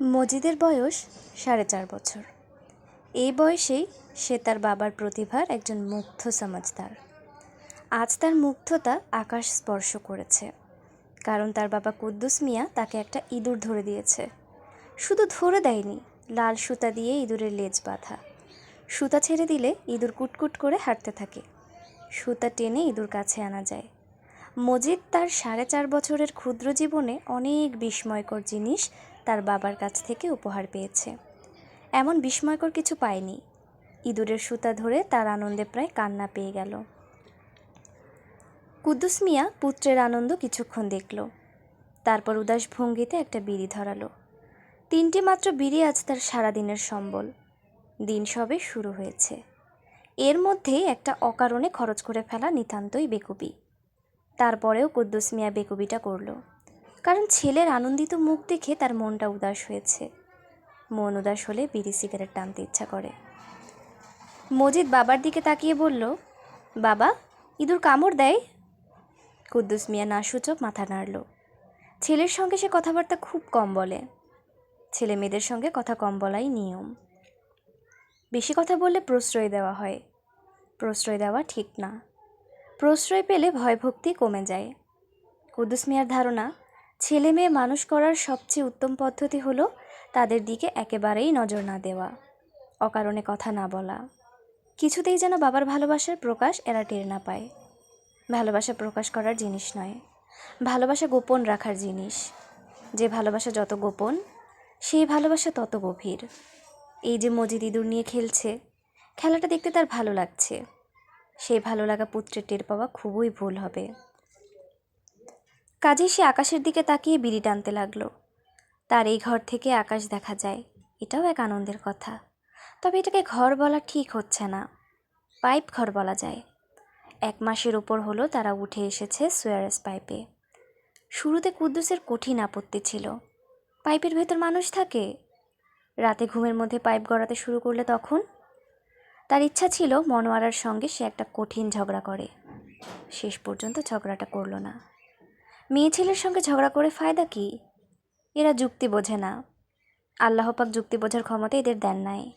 মজিদের বয়স সাড়ে চার বছর। এই বয়সেই সে তার বাবার প্রতিভার একজন মুগ্ধ সমাজদার। আজ তার মুগ্ধতা আকাশ স্পর্শ করেছে, কারণ তার বাবা কুদ্দুস মিয়া তাকে একটা ইঁদুর ধরে দিয়েছে। শুধু ধরে দেয়নি, লাল সুতা দিয়ে ইঁদুরের লেজ বাঁধা। সুতা ছেড়ে দিলে ইঁদুর কুটকুট করে হাঁটতে থাকে। সুতা টেনে ইঁদুর কাছে আনা যায়। মজিদ তার সাড়ে চার বছরের ক্ষুদ্র জীবনে অনেক বিস্ময়কর জিনিস তার বাবার কাছ থেকে উপহার পেয়েছে। এমন বিস্ময়কর কিছু পায়নি। ইঁদুরের সুতা ধরে তার আনন্দে প্রায় কান্না পেয়ে গেল। কুদ্দুস মিয়া পুত্রের আনন্দ কিছুক্ষণ দেখল। তারপর উদাস ভঙ্গিতে একটা বিড়ি ধরালো। তিনটি মাত্র বিড়ি আজ তার সারাদিনের সম্বল। দিন সবে শুরু হয়েছে। এর মধ্যেই একটা অকারণে খরচ করে ফেলা নিতান্তই বেকুবি। তারপরেও কুদ্দুস মিয়া বেকুবিটা করল। কারণ ছেলের আনন্দিত মুখ দেখে তার মনটা উদাস হয়েছে। মন উদাস হলে বিড়ি সিগারেট টানতে ইচ্ছা করে। মজিদ বাবার দিকে তাকিয়ে বলল, বাবা, ইঁদুর কামড় দেয়? কুদ্দুস মিয়া না সূচক মাথা নাড়ল। ছেলের সঙ্গে সে কথাবার্তা খুব কম বলে। ছেলে মেয়েদের সঙ্গে কথা কম বলাই নিয়ম। বেশি কথা বললে প্রশ্রয় দেওয়া হয়। প্রশ্রয় দেওয়া ঠিক না। প্রশ্রয় পেলে ভয়ভক্তি কমে যায়। কুদ্দুস মিয়ার ধারণা ছেলে মেয়ে মানুষ করার সবচেয়ে উত্তম পদ্ধতি হলো তাদের দিকে একেবারেই নজর না দেওয়া, অকারণে কথা না বলা। কিছুতেই যেন বাবার ভালোবাসার প্রকাশ এরা টের না পায়। ভালোবাসা প্রকাশ করার জিনিস নয়, ভালোবাসা গোপন রাখার জিনিস। যে ভালোবাসা যত গোপন, সেই ভালোবাসা তত গভীর। এই যে মজিদ ইঁদুর নিয়ে খেলছে, খেলাটা দেখতে তার ভালো লাগছে। সেই ভালো লাগা পুত্রের টের পাওয়া খুবই ভুল হবে। কাজেই সে আকাশের দিকে তাকিয়ে বিড়ি টানতে লাগল। তার এই ঘর থেকে আকাশ দেখা যায়, এটাও এক আনন্দের কথা। তবে এটাকে ঘর বলা ঠিক হচ্ছে না। পাইপ ঘর বলা যায়। এক মাসের ওপর হলো তারা উঠে এসেছে সোয়ারেস পাইপে। শুরুতে কুদ্দুসের কঠিন আপত্তি ছিল। পাইপের ভেতর মানুষ থাকে। রাতে ঘুমের মধ্যে পাইপ গড়াতে শুরু করলে তখন? তার ইচ্ছা ছিল মনোয়ারার সঙ্গে সে একটা কঠিন ঝগড়া করে। শেষ পর্যন্ত ঝগড়াটা করল না। মেয়ে ছেলের সঙ্গে ঝগড়া করে ফায়দা কি? এরা যুক্তি বোঝে না। আল্লাহ পাক যুক্তি বোঝার ক্ষমতা এদের দেন নাই।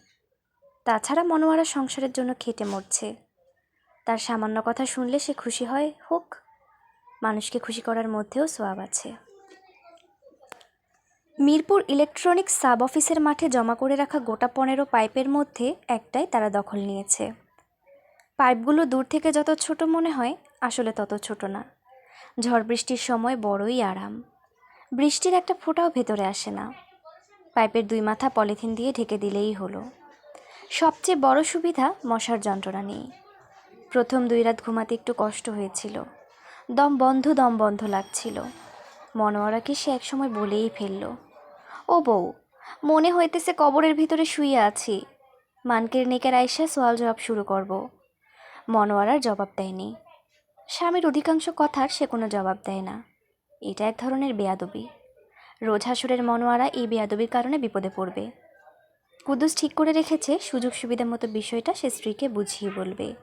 তাছাড়া মনোয়ারা সংসারের জন্য খেটে মরছে। তার সামান্য কথা শুনলে সে খুশি হয়, হোক। মানুষকে খুশি করার মধ্যেও সোয়াব আছে। মিরপুর ইলেকট্রনিক্স সাব অফিসের মাঠে জমা করে রাখা গোটা পনেরো পাইপের মধ্যে একটাই তারা দখল নিয়েছে। পাইপগুলো দূর থেকে যত ছোট মনে হয়, আসলে তত ছোট না। ঝড় বৃষ্টির সময় বড়ই আরাম। বৃষ্টির একটা ফোঁটাও ভেতরে আসে না। পাইপের দুই মাথা পলিথিন দিয়ে ঢেকে দিলেই হলো। সবচেয়ে বড় সুবিধা মশার যন্ত্রণা নেই প্রথম দুই রাত ঘুমাতে একটু কষ্ট হয়েছিল। দম বন্ধ দম বন্ধ লাগছিল। মনোয়ারাকে সে একসময় বলেই ফেলল। ও বউ, মনে হইতেছে কবরের ভিতরে শুয়ে আছি। মানকের নেকের আয়সা সোয়াল জবাব শুরু করব। মনোয়ারার জবাব দেয়নি। স্বামীর অধিকাংশ কথার সে কোনো জবাব দেয় না। এটা এক ধরনের বেয়াদবি। রোজ হাসুরের মনোয়ারা এই বেয়াদবির কারণে বিপদে পড়বে। কুদ্দুস ঠিক করে রেখেছে, সুযোগ সুবিধা মতো বিষয়টা সে স্ত্রীকে বুঝিয়ে বলবে।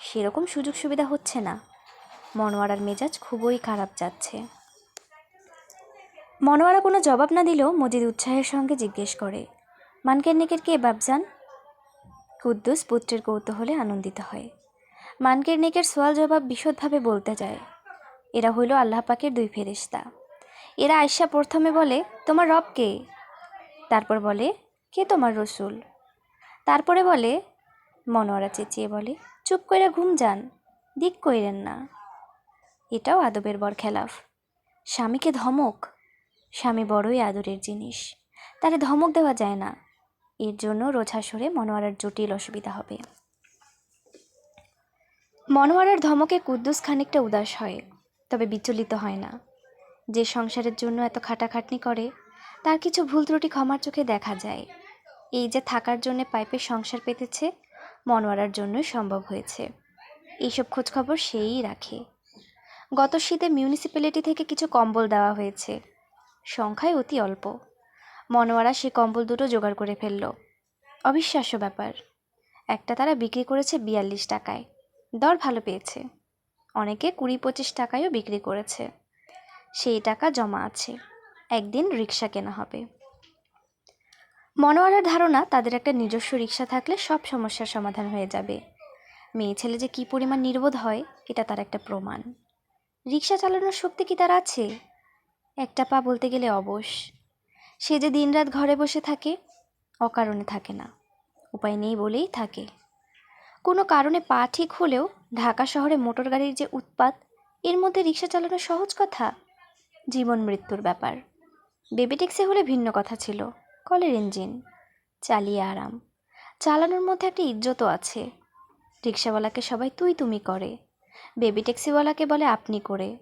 সেরকম সুযোগ সুবিধা হচ্ছে না। মনোয়ারার মেজাজ খুবই খারাপ যাচ্ছে। মনোয়ারা কোনো জবাব না দিলেও মজিদ উৎসাহের সঙ্গে জিজ্ঞেস করে, মানকের নেকের কে বাবজান কুদ্দুস পুত্রের কৌতূহলে আনন্দিত হয়। মানকের নেকের সোয়াল জবাব বিশদভাবে বলতে যায় এরা হইল আল্লাহ পাকের দুই ফেরিস্তা এরা আয়সা প্রথমে বলে, তোমার রব কে? তারপর বলে, কে তোমার রসুল? তারপরে বলে, মনোয়ারা চেঁচিয়ে বলে, চুপ কইরা ঘুম যান, দিক কইরেন না। এটাও আদবের বর খেলাফ স্বামীকে ধমক। স্বামী বড়ই আদরের জিনিস। তারে ধমক দেওয়া যায় না। এর জন্য রোঝাসরে মনোয়ারার জটিল অসুবিধা হবে। মনোয়ারার ধমকে কুদ্দুস খানিকটা উদাস হয়, তবে বিচলিত হয় না। যে সংসারের জন্য এত খাটাখাটনি করে, তার কিছু ভুল ত্রুটি ক্ষমার চোখে দেখা যায়। এই যে থাকার জন্য পাইপের সংসার পেতেছে, মনোয়ারার জন্যই সম্ভব হয়েছে। এইসব খোঁজখবর সেই রাখে। গত শীতে মিউনিসিপ্যালিটি থেকে কিছু কম্বল দেওয়া হয়েছে। সংখ্যায় অতি অল্প। মনোয়ারা সে কম্বল দুটো জোগাড় করে ফেলল। অবিশ্বাস্য ব্যাপার। একটা তারা বিক্রি করেছে বিয়াল্লিশ টাকায়। দর ভালো পেয়েছে। অনেকে কুড়ি পঁচিশ টাকায়ও বিক্রি করেছে। সেই টাকা জমা আছে। একদিন রিক্সা কেনা হবে। মনোয়ারার ধারণা, তাদের একটা নিজস্ব রিক্সা থাকলে সব সমস্যার সমাধান হয়ে যাবে। মেয়ে ছেলে যে কী পরিমাণ নির্বোধ হয়, এটা তার একটা প্রমাণ। রিক্সা চালানোর শক্তি কি তার আছে? একটা পা বলতে গেলে অবশ। সে যে দিনরাত ঘরে বসে থাকে, অকারণে থাকে না। উপায় নেই বলেই থাকে। কোনো কারণে পা ঠিক হলেও ঢাকা শহরে মোটর গাড়ির যে উৎপাত, এর মধ্যে রিক্সা চালানো সহজ কথা? জীবন মৃত্যুর ব্যাপার। বেবি ট্যাক্সি হলে ভিন্ন কথা ছিল, কলের ইঞ্জিন, চালিয়ে আরাম। চালানোর মধ্যে একটা ইজ্জতও আছে। রিক্সাওয়ালাকে সবাই তুই তুমি করে বেবি ট্যাক্সিওয়ালাকে বলে আপনি করে।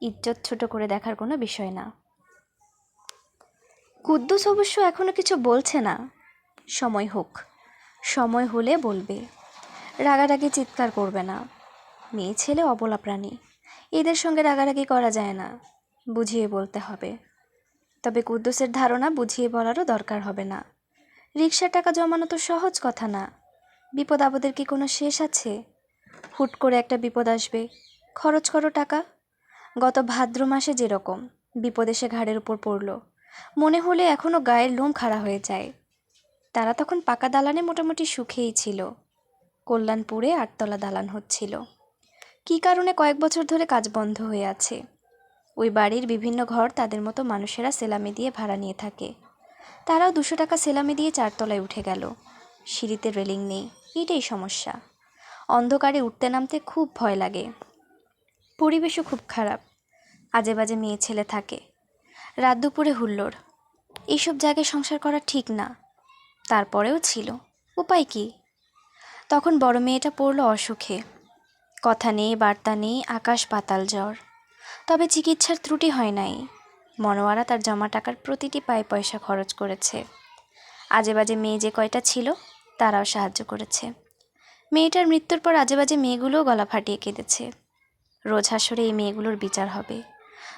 ইজ্জত ছোট করে দেখার কোনো বিষয় না। কুদ্দুস অবশ্য এখনও কিছু বলছে না। সময় হোক, সময় হলে বলবে। রাগারাগি চিৎকার করবে না। মেয়ে ছেলে অবলা প্রাণী। এদের সঙ্গে রাগারাগি করা যায় না। বুঝিয়ে বলতে হবে। তবে কুদ্দুসের ধারণা বুঝিয়ে বলারও দরকার হবে না। রিক্সার টাকা জমানো তো সহজ কথা না। বিপদ আপদের কি কোনো শেষ আছে? হুট করে একটা বিপদ আসবে। খরচ করো টাকা। গত ভাদ্র মাসে যেরকম বিপদ এসে ঘাড়ের উপর পড়ল। মনে হলে এখনও গায়ের লোম খাড়া হয়ে যায়। তারা তখন পাকা দালানে মোটামুটি সুখেই ছিল। কল্যাণপুরে আটতলা দালান হচ্ছিল। কী কারণে কয়েক বছর ধরে কাজ বন্ধ হয়ে আছে? ওই বাড়ির বিভিন্ন ঘর তাদের মতো মানুষেরা সেলামি দিয়ে ভাড়া নিয়ে থাকে। তারাও দুশো টাকা সেলামি দিয়ে চারতলায় উঠে গেল। সিঁড়িতে রেলিং নেই, এটাই সমস্যা। অন্ধকারে উঠতে নামতে খুব ভয় লাগে। পরিবেশও খুব খারাপ। আজে বাজে মেয়ে ছেলে থাকে। রাত দুপুরে হুল্লোড়। এইসব জায়গায় সংসার করা ঠিক না। তারপরেও ছিল। উপায় কি? তখন বড় মেয়েটা পড়ল অসুখে। কথা নেই, বার্তা নেই, আকাশ পাতাল জ্বর। তবে চিকিৎসার ত্রুটি হয় নাই। মনোয়ারা তার জমা টাকার প্রতিটি পায়ে পয়সা খরচ করেছে। আজে বাজে মেয়ে যে কয়টা ছিল, তারাও সাহায্য করেছে। মেয়েটার মৃত্যুর পর আজে বাজে মেয়েগুলোও গলা ফাটিয়ে কেঁদেছে। রোজ হাসরে এই মেয়েগুলোর বিচার হবে।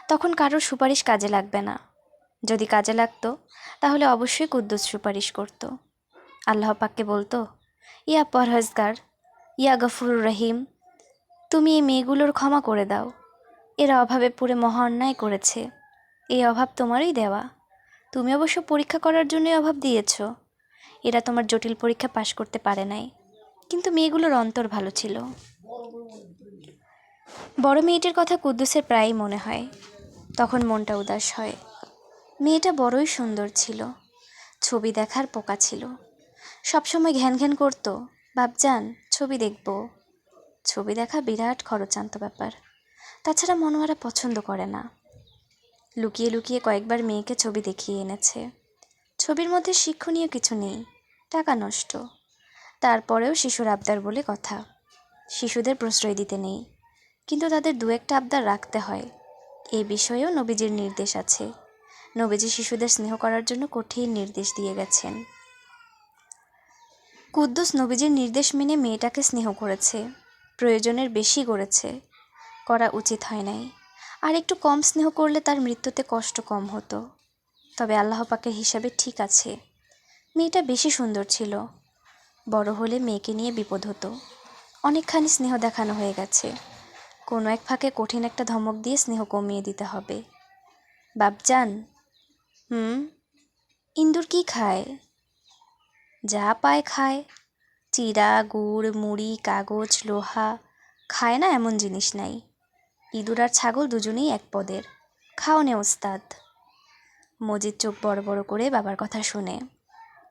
তখন কারোর সুপারিশ কাজে লাগবে না। যদি কাজে লাগতো, তাহলে অবশ্যই কুদ্দুস সুপারিশ করত। আল্লাহ পাককে বলতো ইয়া পরহজগার, ইয়া গফুর রহিম, তুমি এই মেয়েগুলোর ক্ষমা করে দাও। এরা অভাবে পুরে মহা অন্যায় করেছে। এই অভাব তোমারই দেওয়া। তুমি অবশ্য পরীক্ষা করার জন্যই অভাব দিয়েছ। এরা তোমার জটিল পরীক্ষা পাশ করতে পারে নাই। কিন্তু মেয়েগুলোর অন্তর ভালো ছিল। বড় মেয়েটির কথা কুদ্দুসের প্রায়ই মনে হয়। তখন মনটা উদাস হয়। মেয়েটা বড়ই সুন্দর ছিল। ছবি দেখার পোকা ছিল। সবসময় ঘ্যান ঘ্যান করতো। বাপজান, ছবি দেখব। ছবি দেখা বিরাট খরচান্ত ব্যাপার। তাছাড়া মনোয়ারা পছন্দ করে না। লুকিয়ে লুকিয়ে কয়েকবার মেয়েকে ছবি দেখিয়ে এনেছে। ছবির মধ্যে শিক্ষণীয় কিছু নেই, টাকা নষ্ট। তারপরেও শিশুর আবদার বলে কথা। শিশুদের প্রশ্রয় দিতে নেই, কিন্তু তাদের দু একটা আবদার রাখতে হয়। এ বিষয়েও নবীজির নির্দেশ আছে। নবীজি শিশুদের স্নেহ করার জন্য কঠিন নির্দেশ দিয়ে গেছেন। কুদ্দুস নবীজির নির্দেশ মেনে মেয়েটাকে স্নেহ করেছে, প্রয়োজনের বেশি করেছে করা উচিত হয় নাই। আর একটু কম স্নেহ করলে তার মৃত্যুতে কষ্ট কম হতো। তবে আল্লাহ পাকের হিসাবে ঠিক আছে। মেয়েটা বেশি সুন্দর ছিল। বড় হলে মেয়েকে নিয়ে বিপদ হতো। অনেকখানি স্নেহ দেখানো হয়ে গেছে। কোনো এক ফাঁকে কঠিন একটা ধমক দিয়ে স্নেহ কমিয়ে দিতে হবে। বাপজান, হুম? ইন্দুর কি খায়? যা পায় খায়। চিরা, গুড়, মুড়ি, কাগজ, লোহা, খায় না এমন জিনিস নাই। ইঁদুর আর ছাগল দুজনেই এক পদের। খাও নে ওস্তাদ। মজিদ চোখ বড় বড় করে বাবার কথা শুনে।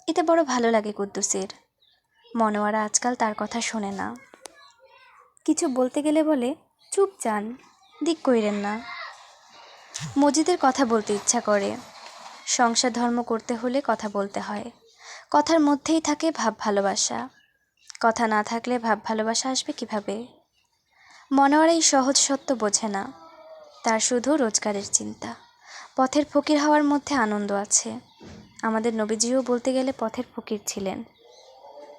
এতে বড় ভালো লাগে কুদ্দুসের। মনোয়ারা আজকাল তার কথা শোনে না। কিছু বলতে গেলে বলে, চুপ চান, দিক কইরেন না। মজিদের কথা বলতে ইচ্ছা করে। সংসার ধর্ম করতে হলে কথা বলতে হয়। কথার মধ্যেই থাকে ভাব ভালোবাসা। কথা না থাকলে ভাব ভালোবাসা আসবে কীভাবে? মনোয়ারা এই সহজ সত্য বোঝে না। তার শুধু রোজগারের চিন্তা। পথের ফকির হওয়ার মধ্যে আনন্দ আছে। আমাদের নবীজিও বলতে গেলে পথের ফকির ছিলেন।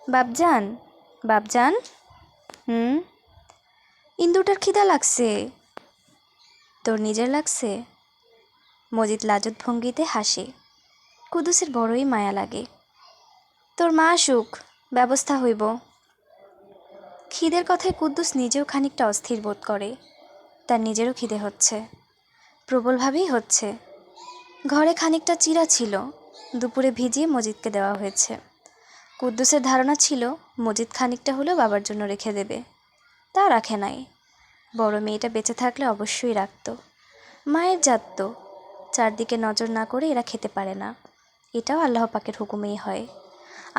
বাপজান বাপজান? হুম? ইন্দুটার খিদা লাগছে। তোর নিজের লাগছে? মজিদ লাজত ভঙ্গিতে হাসে। কুদুসের বড়ই মায়া লাগে। তোর মা আসুক ব্যবস্থা হইব। খিদের কথায় কুদ্দুস নিজেও খানিকটা অস্থির বোধ করে। তার নিজেরও খিদে হচ্ছে। প্রবলভাবেই হচ্ছে। ঘরে খানিকটা চিরা ছিল। দুপুরে ভিজিয়ে মজিদকে দেওয়া হয়েছে। কুদ্দুসের ধারণা ছিল, মজিদ খানিকটা হলেও বাবার জন্য রেখে দেবে। তা রাখে নাই। বড় মেয়েটা বেঁচে থাকলে অবশ্যই রাখতো। মায়ের জাত তো চারদিকে নজর না করে এরা খেতে পারে না। এটাও আল্লাহ পাকের হুকুমেই হয়।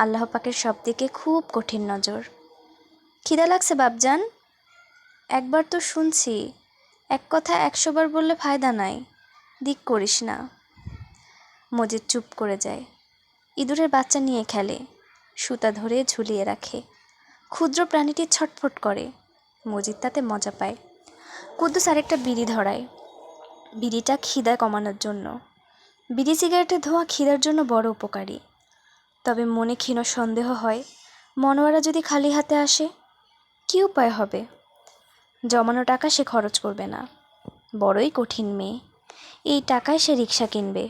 আল্লাহ পাকের সব দিকে খুব কঠিন নজর। খিদা লাগছে, বাপজান? একবার তো শুনছি, এক কথা একশোবার বললে ফায়দা নাই, দিক করিস না। মজিদ চুপ করে যায়, ইঁদুরের বাচ্চা নিয়ে খেলে, সুতা ধরে ঝুলিয়ে রাখে, ক্ষুদ্র প্রাণীটি ছটফট করে, মজিদ তাতে মজা পায়। কুদ্দুস আরেকটা বিড়ি ধরায়, বিড়িটা খিদা কমানোর জন্য। বিড়ি সিগারেটের ধোঁয়া খিদার জন্য বড় উপকারী। তবে মনে ক্ষীণ সন্দেহ হয়, মনোয়ারা যদি খালি হাতে আসে, কী উপায় হবে? জমানো টাকা সে খরচ করবে না। বড়ই কঠিন মেয়ে। এই টাকায় সে রিক্সা কিনবে।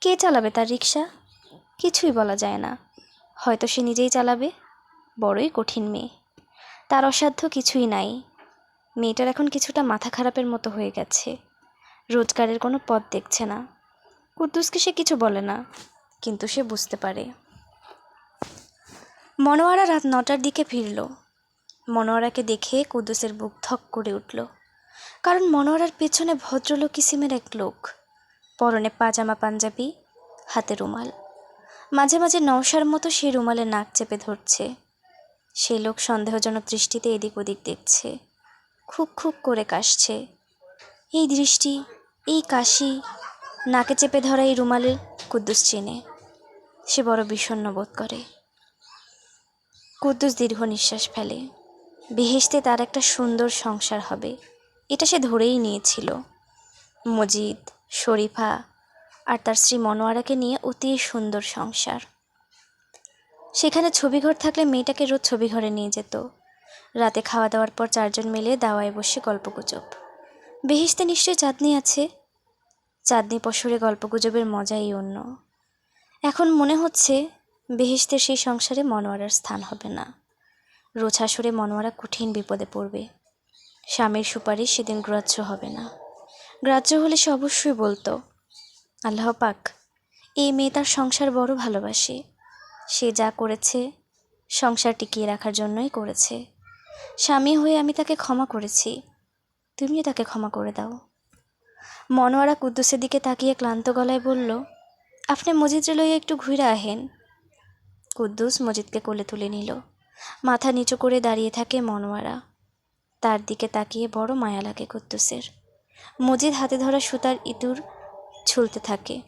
কে চালাবে তার রিক্সা কিছুই বলা যায় না। হয়তো সে নিজেই চালাবে। বড়ই কঠিন মেয়ে। তার অসাধ্য কিছুই নাই। মেয়েটার এখন কিছুটা মাথা খারাপের মতো হয়ে গেছে। রোজগারের কোনো পথ দেখছে না। কুদ্দুসকে সে কিছু বলে না, কিন্তু সে বুঝতে পারে। মনোয়ারা রাত নটার দিকে ফিরল। মনোয়ারাকে দেখে কুদ্দুসের বুক ধক করে উঠল। কারণ মনোয়ারার পেছনে ভদ্রলোক কিসিমের এক লোক। পরনে পাজামা পাঞ্জাবি, হাতে রুমাল। মাঝে মাঝে নওশার মতো সেই রুমালে নাক চেপে ধরছে। সেই লোক সন্দেহজনক দৃষ্টিতে এদিক ওদিক দেখছে। খুব খুব করে কাশছে। এই দৃষ্টি, এই কাশি, নাকে চেপে ধরা এই রুমালে কুদ্দুস চেনে। সে বড় বিষণ্ণ বোধ করে। কুদ্দুস দীর্ঘ নিঃশ্বাস ফেলে। বেহেশতে তার একটা সুন্দর সংসার হবে। এটা সে ধরেই নিয়েছিল। মজিদ, শরীফা আর তার স্ত্রী মনোয়ারাকে নিয়ে অতি সুন্দর সংসার। সেখানে ছবিঘর থাকলে মেয়েটাকে রোজ ছবিঘরে নিয়ে যেত। রাতে খাওয়া দাওয়ার পর চারজন মিলে দাওয়ায় বসে গল্পগুজব। বেহিস্তে নিশ্চয়ই চাঁদনি আছে। চাঁদনি পশরে গল্পগুজবের মজাই অন্য। এখন মনে হচ্ছে বেহিস্তের সেই সংসারে মনোয়ারার স্থান হবে না। রোজ মনোয়ারা কঠিন বিপদে পড়বে। স্বামীর সুপারিশ সেদিন গ্রাহ্য হবে না। গ্রাহ্য হলে সে অবশ্যই বলতো, আল্লাহ পাক, এই মেয়ে তার সংসার বড় ভালোবাসে। সে যা করেছে, সংসার টিকিয়ে রাখার জন্যই করেছে। স্বামী হয়ে আমি তাকে ক্ষমা করেছি, তুমিও তাকে ক্ষমা করে দাও। মনোয়ারা কুদ্দুসের দিকে তাকিয়ে ক্লান্ত গলায় বলল, আপনি মজিদরে লইয়া একটু ঘুরে আহেন। কুদ্দুস মজিদকে কোলে তুলে নিল। মাথা নিচু করে দাঁড়িয়ে থাকে মনোয়ারা। তার দিকে তাকিয়ে বড় মায়া লাগে কুদ্দুসের। মজিদ হাতে ধরা সুতার ইঁদুর ঝুলতে থাকে।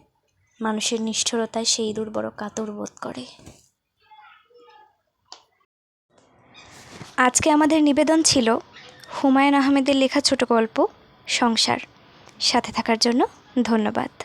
মানুষের নিষ্ঠুরতায় সেই ইঁদুর বড় কাতর বোধ করে। আজকে আমাদের নিবেদন ছিল হুমায়ুন আহমেদের লেখা ছোট গল্প সংসার। সাথে থাকার জন্য ধন্যবাদ।